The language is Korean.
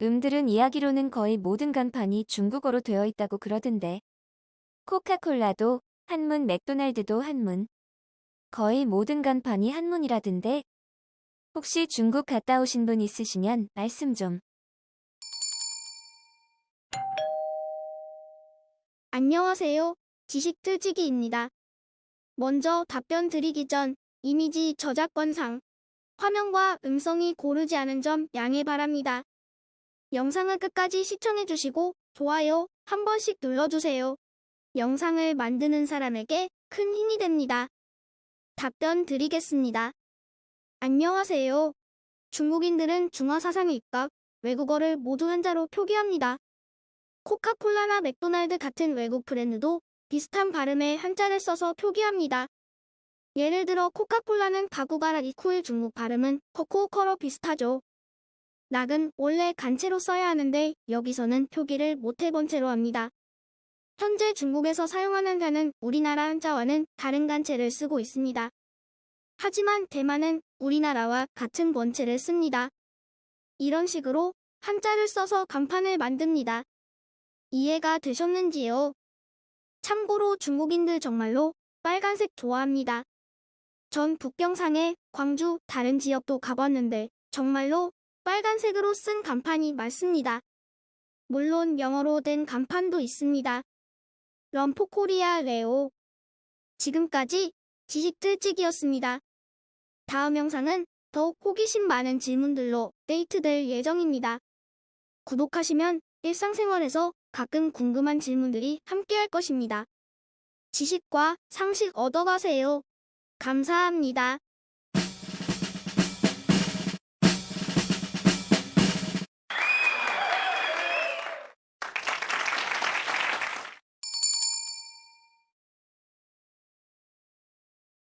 음들은 이야기로는 거의 모든 간판이 중국어로 되어 있다고 그러던데. 코카콜라도 한문, 맥도날드도 한문. 거의 모든 간판이 한문이라던데. 혹시 중국 갔다 오신 분 있으시면 말씀 좀. 안녕하세요. 지식 틀지기입니다. 먼저 답변 드리기 전 이미지 저작권상 화면과 음성이 고르지 않은 점 양해 바랍니다. 영상을 끝까지 시청해주시고 좋아요 한 번씩 눌러주세요. 영상을 만드는 사람에게 큰 힘이 됩니다. 답변 드리겠습니다. 안녕하세요. 중국인들은 중화 사상에 입각, 외국어를 모두 한자로 표기합니다. 코카콜라나 맥도날드 같은 외국 브랜드도 비슷한 발음의 한자를 써서 표기합니다. 예를 들어 코카콜라는 가구가라 이쿠의 중국 발음은 코코커로 비슷하죠. 락은 원래 간체로 써야 하는데 여기서는 표기를 못해본 채로 합니다. 현재 중국에서 사용하는 한자는 우리나라 한자와는 다른 간체를 쓰고 있습니다. 하지만 대만은 우리나라와 같은 본체를 씁니다. 이런 식으로 한자를 써서 간판을 만듭니다. 이해가 되셨는지요? 참고로 중국인들 정말로 빨간색 좋아합니다. 전 북경상해, 광주, 다른 지역도 가봤는데 정말로 빨간색으로 쓴 간판이 많습니다. 물론 영어로 된 간판도 있습니다. 럼포코리아 레오 지금까지 지식들찍이었습니다. 다음 영상은 더욱 호기심 많은 질문들로 데이트될 예정입니다. 구독하시면 일상생활에서 가끔 궁금한 질문들이 함께할 것입니다. 지식과 상식 얻어가세요. 감사합니다.